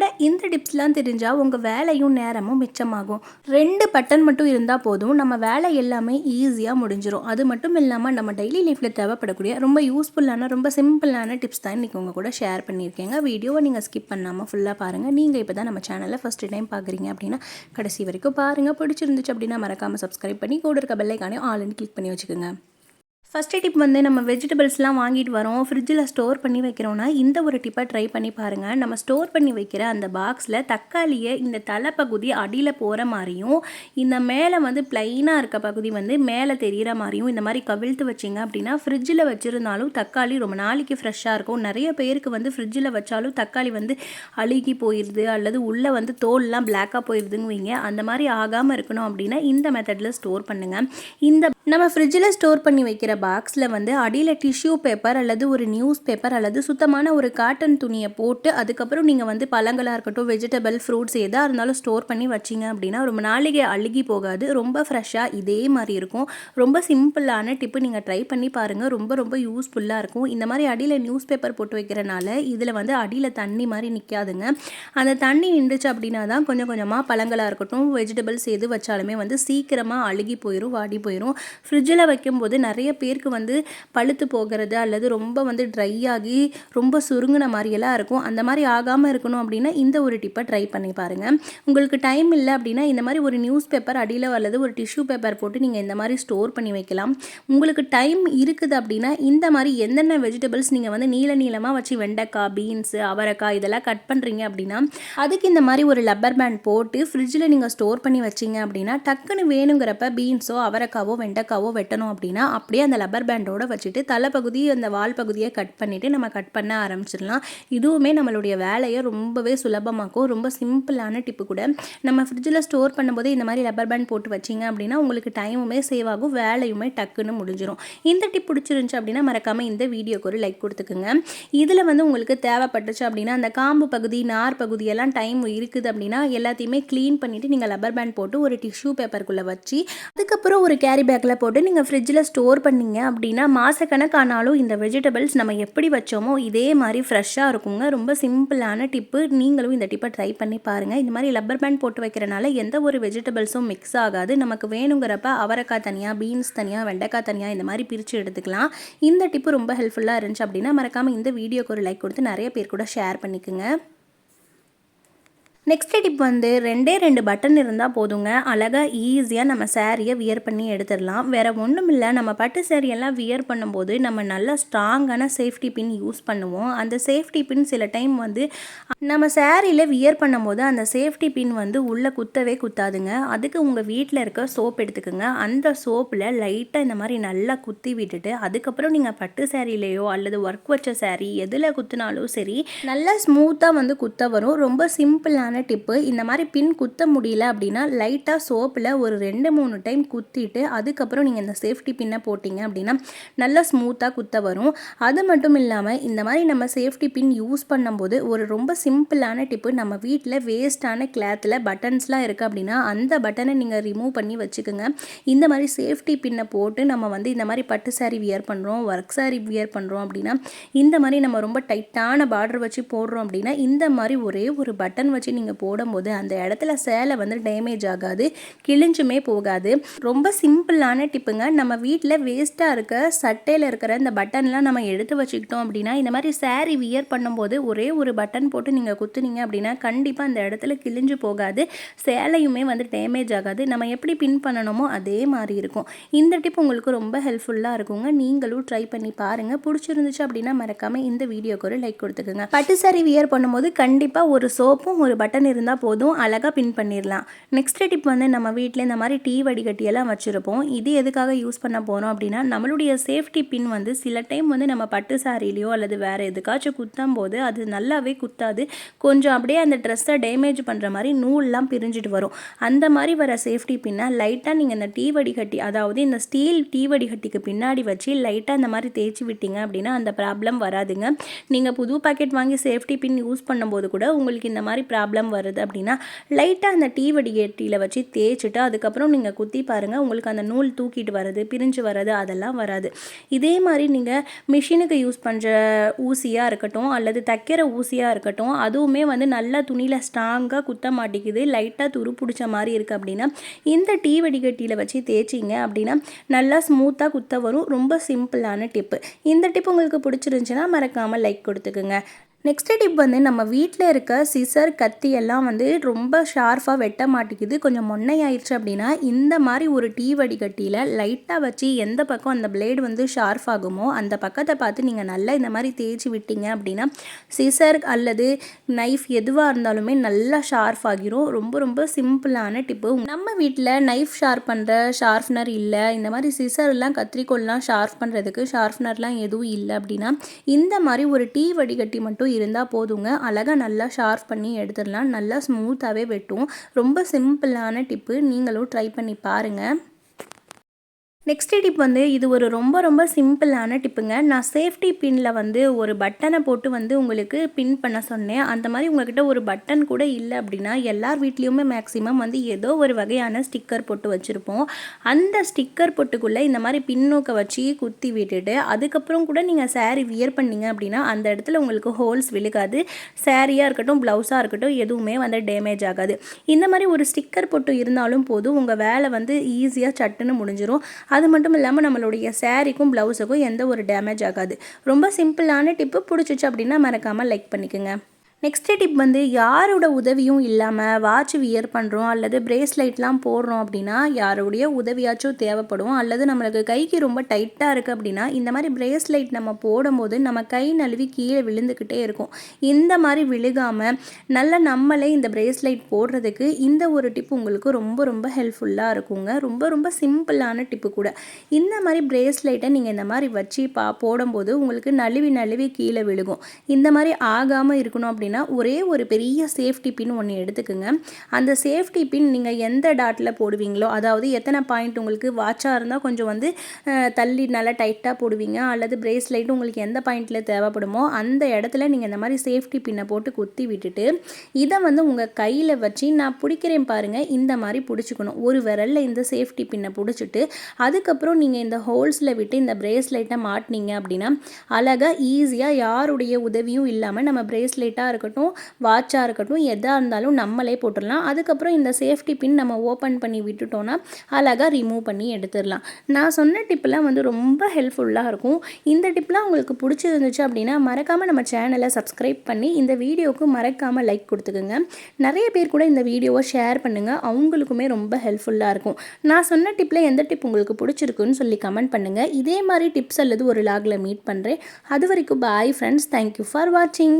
அட இந்த டிப்ஸ்லாம் தெரிஞ்சால் உங்கள் வேலையும் நேரமும் மிச்சமாகும். ரெண்டு பட்டன் மட்டும் இருந்தால் போதும். நம்ம வேலை எல்லாமே ஈஸியாக முடிஞ்சிடும் அது மட்டும் இல்லாமல் நம்ம டெய்லி லைஃப்பில் தேவைப்படக்கூடிய ரொம்ப யூஸ்ஃபுல்லான ரொம்ப சிம்பிளான டிப்ஸ் தான் இன்றைக்கி உங்கள் கூட ஷேர் பண்ணியிருக்கேங்க. வீடியோவை நீங்கள் ஸ்கிப் பண்ணாமல் ஃபுல்லாக பாருங்கள் நீங்கள் இப்போ தான் நம்ம சேனலில் ஃபஸ்ட்டு டைம் பார்க்குறீங்க அப்படின்னா கடைசி வரைக்கும் பாருங்கள் பிடிச்சிருந்துச்சு அப்படின்னா மறக்காமல் சப்ஸ்கிரைப் பண்ணி கூட இருக்க பெல்லைக்கானே ஆல்னு கிளிக் பண்ணி வச்சுக்கோங்க. ஃபஸ்ட்டு டிப் வந்து நம்ம வெஜிடபிள்ஸ்லாம் வாங்கிட்டு வரோம் ஃப்ரிட்ஜில் ஸ்டோர் பண்ணி வைக்கிறோன்னா இந்த ஒரு டிப்பை ட்ரை பண்ணி பாருங்கள் நம்ம ஸ்டோர் பண்ணி வைக்கிற அந்த பாக்ஸில் தக்காளியை இந்த தலைப்பகுதி அடியில் போகிற மாதிரியும் இந்த மேலே வந்து ப்ளைனாக இருக்க பகுதி வந்து மேலே தெரிகிற மாதிரியும் இந்த மாதிரி கவிழ்த்து வச்சிங்க அப்படின்னா ஃப்ரிட்ஜில் வச்சுருந்தாலும் தக்காளி ரொம்ப நாளைக்கு ஃப்ரெஷ்ஷாக இருக்கும். நிறைய பேருக்கு வந்து ஃப்ரிட்ஜில் வச்சாலும் தக்காளி வந்து அழுகி போயிடுது அல்லது உள்ளே வந்து தோல்லாம் பிளாக்காக போயிடுதுன்னு வைங்க. அந்த மாதிரி ஆகாமல் இருக்கணும் அப்படின்னா இந்த மெத்தடில் ஸ்டோர் பண்ணுங்கள் இந்த நம்ம ஃப்ரிட்ஜில் ஸ்டோர் பண்ணி வைக்கிற பாக்ஸில் வந்து அடியில் டிஷ்யூ பேப்பர் அல்லது ஒரு நியூஸ் பேப்பர் அல்லது சுத்தமான ஒரு காட்டன் துணியை போட்டு அதுக்கப்புறம் நீங்கள் வந்து பழங்களாக இருக்கட்டும் வெஜிடபிள் ஃப்ரூட்ஸ் எதாக இருந்தாலும் ஸ்டோர் பண்ணி வச்சிங்க அப்படின்னா ரொம்ப நாளைக்கு அழுகி போகாது. ரொம்ப ஃப்ரெஷ்ஷாக இதே மாதிரி இருக்கும். ரொம்ப சிம்பிளான டிப்பு நீங்கள் ட்ரை பண்ணி பாருங்கள் ரொம்ப ரொம்ப யூஸ்ஃபுல்லாக இருக்கும். இந்த மாதிரி அடியில் நியூஸ் பேப்பர் போட்டு வைக்கிறனால இதில் வந்து அடியில் தண்ணி மாதிரி நிற்காதுங்க அந்த தண்ணி நின்றுச்சு அப்படின்னா தான் கொஞ்சம் கொஞ்சமாக பழங்களாக இருக்கட்டும் வெஜிடபிள்ஸ் எது வச்சாலுமே வந்து சீக்கிரமாக அழுகி போயிடும் வாடி போயிடும் ஃப்ரிட்ஜில் வைக்கும்போது நிறைய பேருக்கு வந்து பழுத்து போகிறது அல்லது ரொம்ப வந்து ட்ரை ஆகி ரொம்ப சுருங்கின மாதிரியெல்லாம் இருக்கும். அந்த மாதிரி ஆகாமல் இருக்கணும் அப்படின்னா இந்த ஒரு டிப்பை ட்ரை பண்ணி பாருங்கள் உங்களுக்கு டைம் இல்லை அப்படின்னா இந்த மாதிரி ஒரு நியூஸ் பேப்பர் அடியில் அல்லது ஒரு டிஷ்யூ பேப்பர் போட்டு நீங்கள் இந்த மாதிரி ஸ்டோர் பண்ணி வைக்கலாம். உங்களுக்கு டைம் இருக்குது அப்படின்னா இந்த மாதிரி என்னென்ன வெஜிடபிள்ஸ் நீங்கள் வந்து நீள நீளமாக வச்சு வெண்டைக்காய் பீன்ஸு அவரைக்காய் இதெல்லாம் கட் பண்ணுறீங்க அப்படின்னா அதுக்கு இந்த மாதிரி ஒரு லப்பர் பேண்ட் போட்டு ஃப்ரிட்ஜில் நீங்கள் ஸ்டோர் பண்ணி வச்சிங்க அப்படின்னா டக்குன்னு வேணுங்கிறப்ப பீன்ஸோ அவரைக்காவோ வெண்டைக்காவோ வெட்டணும் அப்படின்னா அப்படியே அந்த லப்பர் பேண்டோட வச்சுட்டு தலைப்பகுதி அந்த வால் பகுதியை கட் பண்ணிவிட்டு நம்ம கட் பண்ண ஆரம்பிச்சிடலாம். இதுவுமே நம்மளுடைய வேலையை ரொம்பவே சுலபமாக்கும். ரொம்ப சிம்பிளான டிப்பு கூட. நம்ம ஃப்ரிட்ஜில் ஸ்டோர் பண்ணும்போது இந்த மாதிரி லப்பர் பேண்ட் போட்டு வச்சிங்க அப்படின்னா உங்களுக்கு டைமுமே சேவ் ஆகும். வேலையுமே டக்குன்னு முடிஞ்சிடும் இந்த டிப் பிடிச்சிருந்துச்சு அப்படின்னா மறக்காமல் இந்த வீடியோக்கு ஒரு லைக் கொடுத்துக்குங்க. இதில் வந்து உங்களுக்கு தேவைப்பட்டுச்சு அப்படின்னா அந்த காம்பு பகுதி நார் பகுதியெல்லாம் டைம் இருக்குது அப்படின்னா எல்லாத்தையுமே க்ளீன் பண்ணிவிட்டு நீங்கள் லப்பர் பேண்ட் போட்டு ஒரு டிஷ்யூ பேப்பருக்குள்ளே வச்சு அதுக்கப்புறம் ஒரு கேரி பேக்கில் போட்டு நீங்கள் ஃப்ரிட்ஜில் ஸ்டோர் பண்ணீங்க அப்படின்னா மாதக்கணக்கானாலும் இந்த வெஜிடபிள்ஸ் நம்ம எப்படி வச்சோமோ இதே மாதிரி ஃப்ரெஷ்ஷாக இருக்குங்க. ரொம்ப சிம்பிளான டிப்பு நீங்களும் இந்த டிப்பை ட்ரை பண்ணி பாருங்கள் இந்த மாதிரி லப்பர் பேண்ட் போட்டு வைக்கிறனால எந்த ஒரு வெஜிடபிள்ஸும் மிக்ஸ் ஆகாது. நமக்கு வேணுங்கிறப்ப அவரைக்காய் தனியாக பீன்ஸ் தனியாக வெண்டைக்காய் தனியாக இந்த மாதிரி பிரித்து எடுத்துக்கலாம். இந்த டிப்பு ரொம்ப ஹெல்ப்ஃபுல்லாக இருந்துச்சு அப்படின்னா மறக்காமல் இந்த வீடியோக்கு ஒரு லைக் கொடுத்து நிறைய பேர் கூட ஷேர் பண்ணிக்கோங்க. நெக்ஸ்ட் டிப் வந்து ரெண்டே ரெண்டு பட்டன் இருந்தால் போதுங்க. அழகாக ஈஸியாக நம்ம சேரீயை வியர் பண்ணி எடுத்துடலாம். வேறு ஒன்றும் இல்லை நம்ம பட்டு சேரீயெல்லாம் வியர் பண்ணும்போது நம்ம நல்லா ஸ்ட்ராங்கான சேஃப்டி பின் யூஸ் பண்ணுவோம். அந்த சேஃப்டி பின் சில டைம் வந்து நம்ம சேரீயில் வியர் பண்ணும்போது அந்த சேஃப்டி பின் வந்து உள்ளே குத்தவே குத்தாதுங்க. அதுக்கு உங்கள் வீட்டில் இருக்க சோப் எடுத்துக்கோங்க. அந்த சோப்பில் லைட்டாக இந்த மாதிரி நல்லா குத்தி விட்டுட்டு அதுக்கப்புறம் நீங்கள் பட்டு சேரீலையோ அல்லது ஒர்க் வச்ச சேரீ எதில் குத்துனாலும் சரி நல்லா ஸ்மூத்தாக வந்து குத்த வரும். ரொம்ப சிம்பிளான சிம்பிளான டிப்பு. இந்த மாதிரி பின் குத்த முடியல அப்படின்னா லைட்டாக சோப்பில் ஒரு ரெண்டு மூணு டைம் குத்திட்டு அதுக்கப்புறம் நீங்கள் இந்த சேஃப்டி பின்னை போட்டிங்க அப்படின்னா நல்லா ஸ்மூத்தாக குத்த வரும். அது மட்டும் இல்லாமல் இந்த மாதிரி நம்ம சேஃப்டி பின் யூஸ் பண்ணும்போது ஒரு ரொம்ப சிம்பிளான டிப்பு நம்ம வீட்டில் வேஸ்ட்டான கிளாத்தில் பட்டன்ஸ்லாம் இருக்குது அப்படின்னா அந்த பட்டனை நீங்கள் ரிமூவ் பண்ணி வச்சுக்கோங்க. இந்த மாதிரி சேஃப்டி பின்னை போட்டு நம்ம வந்து இந்த மாதிரி பட்டு சாரீ வியர் பண்ணுறோம் ஒர்க் சாரீ வியர் பண்ணுறோம் அப்படின்னா இந்த மாதிரி நம்ம ரொம்ப டைட்டான பார்டர் வச்சு போடுறோம் அப்படின்னா இந்த மாதிரி ஒரே ஒரு பட்டன் வச்சு நீங்கள் போடும்போது அந்த இடத்துல சேலை வந்து டேமேஜ் ஆகாது கிழிஞ்சுமே போகாது. ரொம்ப சிம்பிளான டிப்புங்க. நம்ம வீட்டில் வேஸ்ட்டாக இருக்க சட்டையில் இருக்கிற இந்த பட்டன்லாம் நம்ம எடுத்து வச்சுக்கிட்டோம் அப்படின்னா இந்த மாதிரி சேரீ வியர் பண்ணும்போது ஒரே ஒரு பட்டன் போட்டு நீங்கள் குத்துனீங்க அப்படின்னா கண்டிப்பாக அந்த இடத்துல கிழிஞ்சு போகாது. சேலையுமே வந்து டேமேஜ் ஆகாது. நம்ம எப்படி பின் பண்ணணுமோ அதே மாதிரி இருக்கும். இந்த டிப் உங்களுக்கு ரொம்ப ஹெல்ப்ஃபுல்லாக இருக்குங்க. நீங்களும் ட்ரை பண்ணி பாருங்கள் பிடிச்சிருந்துச்சு அப்படின்னா மறக்காமல் இந்த வீடியோக்கு ஒரு லைக் கொடுத்துக்கோங்க. பட்டு சாரி வியர் பண்ணும்போது கண்டிப்பாக ஒரு சோப்பும் ஒரு பட்டன் பட்டன் இருந்தால் போதும் அழகாக பின் பண்ணிடலாம் நெக்ஸ்ட் டிப் வந்து நம்ம வீட்டில் இந்த மாதிரி டீ வடிகட்டியெல்லாம் வச்சுருப்போம். இது எதுக்காக யூஸ் பண்ண போகிறோம் அப்படின்னா நம்மளுடைய சேஃப்டி பின் வந்து சில டைம் வந்து நம்ம பட்டு சாரிலையோ அல்லது வேறு எதுக்காச்சும் குத்தும் போது அது நல்லாவே குத்தாது. கொஞ்சம் அப்படியே அந்த ட்ரெஸ்ஸை டேமேஜ் பண்ணுற மாதிரி நூல்லாம் பிரிஞ்சுட்டு வரும். அந்த மாதிரி வர சேஃப்டி பின்னை லைட்டாக நீங்கள் இந்த டீ வடிகட்டி அதாவது இந்த ஸ்டீல் டீ வடிகட்டிக்கு பின்னாடி வச்சு லைட்டாக இந்த மாதிரி தேய்ச்சி விட்டீங்க அப்படின்னா அந்த ப்ராப்ளம் வராதுங்க. நீங்கள் புது பாக்கெட் வாங்கி சேஃப்டி பின் யூஸ் பண்ணும்போது கூட உங்களுக்கு இந்த மாதிரி ப்ராப்ளம் ப்ராப்ளம் வருது அப்படின்னா லைட்டாக அந்த டீ வடிகட்டியில் வச்சு தேய்ச்சிட்டு அதுக்கப்புறம் நீங்கள் குத்தி பாருங்கள் உங்களுக்கு அந்த நூல் தூக்கிட்டு வர்றது பிரிஞ்சு வர்றது அதெல்லாம் வராது. இதே மாதிரி நீங்கள் மிஷினுக்கு யூஸ் பண்ணுற ஊசியாக இருக்கட்டும் அல்லது தைக்கிற ஊசியாக இருக்கட்டும் அதுவுமே வந்து நல்லா துணியில் ஸ்ட்ராங்காக குத்த மாட்டேங்குது லைட்டாக துரு பிடிச்ச மாதிரி இருக்குது அப்படின்னா இந்த டீ வடிகட்டியில் வச்சு தேய்ச்சிங்க அப்படின்னா நல்லா ஸ்மூத்தாக குத்த வரும். ரொம்ப சிம்பிளான டிப்பு இந்த டிப் உங்களுக்கு பிடிச்சிருந்துச்சின்னா மறக்காமல் லைக் கொடுத்துக்குங்க. நெக்ஸ்ட் டிப் வந்து நம்ம வீட்டில் இருக்க சிசர் கத்தி எல்லாம் வந்து ரொம்ப ஷார்ப்பாக வெட்ட மாட்டேங்குது. கொஞ்சம் மொன்னையாயிடுச்சு அப்படின்னா இந்த மாதிரி ஒரு டீ வடிகட்டியில் லைட்டாக வச்சு எந்த பக்கம் அந்த பிளேடு வந்து ஷார்ப் ஆகுமோ அந்த பக்கத்தை பார்த்து நீங்கள் நல்லா இந்த மாதிரி தேய்ச்சி விட்டீங்க அப்படின்னா சிசர் அல்லது நைஃப் எதுவாக இருந்தாலுமே நல்லா ஷார்ப் ஆகிரும். ரொம்ப ரொம்ப சிம்பிளான டிப்பு நம்ம வீட்டில் நைஃப் ஷார்ப் பண்ணுற ஷார்ப்னர் இல்லை. இந்த மாதிரி சிசர்லாம் கத்திரிக்கோல்லாம் ஷார்ப் பண்ணுறதுக்கு ஷார்ப்னர்லாம் எதுவும் இல்லை அப்படின்னா இந்த மாதிரி ஒரு டீ வடிகட்டி மட்டும் இருந்தால் போதுங்க. அழகாக நல்லா ஷார்ப் பண்ணி எடுத்துடலாம். நல்லா ஸ்மூத்தாகவே வெட்டும். ரொம்ப சிம்பிளான டிப்பு நீங்களும் ட்ரை பண்ணி பாருங்கள் நெக்ஸ்ட் டிப் வந்து இது ஒரு ரொம்ப ரொம்ப சிம்பிளான டிப்புங்க நான் சேஃப்டி பின்னில் வந்து ஒரு பட்டனை போட்டு வந்து உங்களுக்கு பின் பண்ண சொன்னேன். அந்த மாதிரி உங்கள்கிட்ட ஒரு பட்டன் கூட இல்லை அப்படின்னா எல்லார் வீட்லேயுமே மேக்ஸிமம் வந்து ஏதோ ஒரு வகையான ஸ்டிக்கர் போட்டு வச்சுருப்போம். அந்த ஸ்டிக்கர் பொட்டுக்குள்ளே இந்த மாதிரி பின்னோக்க வச்சு குத்தி விட்டுட்டு அதுக்கப்புறம் கூட நீங்கள் சேரீ வியர் பண்ணீங்க அப்படின்னா அந்த இடத்துல உங்களுக்கு ஹோல்ஸ் விழுகாது. சேரீயாக இருக்கட்டும் ப்ளவுஸாக இருக்கட்டும் எதுவுமே வந்து டேமேஜ் ஆகாது. இந்த மாதிரி ஒரு ஸ்டிக்கர் போட்டு இருந்தாலும் போதும். உங்கள் வேலை வந்து ஈஸியாக சட்டுன்னு முடிஞ்சிடும் அது மட்டும் இல்லாமல் நம்மளுடைய சேரீக்கும் ப்ளவுஸுக்கும் எந்த ஒரு டேமேஜ் ஆகாது. ரொம்ப சிம்பிளான டிப்பு பிடிச்சிச்சு அப்படின்னா மறக்காமல் லைக் பண்ணிக்கோங்க. நெக்ஸ்ட் டிப் வந்து யாரோட உதவியும் இல்லாமல் வாட்ச் வியர் பண்ணுறோம் அல்லது பிரேஸ்லைட்லாம் போடுறோம் அப்படின்னா யாருடைய உதவியாச்சும் தேவைப்படும். அல்லது நம்மளுக்கு கைக்கு ரொம்ப டைட்டாக இருக்குது அப்படின்னா இந்த மாதிரி பிரேஸ்லைட் நம்ம போடும்போது நம்ம கை நழுவி கீழே விழுந்துக்கிட்டே இருக்கும். இந்த மாதிரி விழுகாமல் நல்ல நம்மளே இந்த பிரேஸ்லைட் போடுறதுக்கு இந்த ஒரு டிப் உங்களுக்கு ரொம்ப ரொம்ப ஹெல்ப்ஃபுல்லாக இருக்குங்க. ரொம்ப ரொம்ப சிம்பிளான டிப்பு கூட. இந்த மாதிரி பிரேஸ்லைட்டை நீங்கள் இந்த மாதிரி வச்சு பா போடும்போது உங்களுக்கு நழுவி நழுவி கீழே விழுகும். இந்த மாதிரி ஆகாமல் இருக்கணும் அப்படின்னா அப்படின்னா ஒரே ஒரு பெரிய சேஃப்டி பின் ஒன்று எடுத்துக்கோங்க. அந்த சேஃப்டி பின் நீங்கள் எந்த டாட்டில் போடுவீங்களோ அதாவது எத்தனை பாயிண்ட் உங்களுக்கு வாட்சாக இருந்தால் கொஞ்சம் வந்து தள்ளி நல்லா டைட்டாக போடுவீங்க அல்லது பிரேஸ்லைட் உங்களுக்கு எந்த பாயிண்டில் தேவைப்படுமோ அந்த இடத்துல நீங்கள் இந்த மாதிரி சேஃப்டி பின்னை போட்டு குத்தி விட்டுட்டு இதை வந்து உங்கள் கையில் வச்சு நான் பிடிக்கிறேன் பாருங்கள் இந்த மாதிரி பிடிச்சிக்கணும். ஒரு விரலில் இந்த சேஃப்டி பின்னை பிடிச்சிட்டு அதுக்கப்புறம் நீங்கள் இந்த ஹோல்ஸில் விட்டு இந்த பிரேஸ்லைட்டை மாட்டினீங்க அப்படின்னா அழகாக ஈஸியாக யாருடைய உதவியும் இல்லாமல் நம்ம பிரேஸ்லைட்டாக இருக்கட்டும் வாட்சாக இருக்கட்டும் எதாக இருந்தாலும் நம்மளே போட்டுடலாம். அதுக்கப்புறம் இந்த சேஃப்டி பின் நம்ம ஓப்பன் பண்ணி விட்டுட்டோன்னா அழகாக ரிமூவ் பண்ணி எடுத்துடலாம். நான் சொன்ன டிப்லாம் வந்து ரொம்ப ஹெல்ப்ஃபுல்லாக இருக்கும். இந்த டிப்லாம் உங்களுக்கு பிடிச்சிருந்துச்சு அப்படின்னா மறக்காமல் நம்ம சேனலை சப்ஸ்கிரைப் பண்ணி இந்த வீடியோவுக்கு மறக்காமல் லைக் கொடுத்துக்குங்க. நிறைய பேர் கூட இந்த வீடியோவை ஷேர் பண்ணுங்கள் அவங்களுக்குமே ரொம்ப ஹெல்ப்ஃபுல்லாக இருக்கும். நான் சொன்ன டிப்பில் எந்த டிப் உங்களுக்கு பிடிச்சிருக்குன்னு சொல்லி கமெண்ட் பண்ணுங்கள் இதே மாதிரி டிப்ஸ் அல்லது ஒரு லாகில் மீட் பண்ணுறேன் அது வரைக்கும் பாய் ஃப்ரெண்ட்ஸ் தேங்க்யூ ஃபார் வாட்சிங்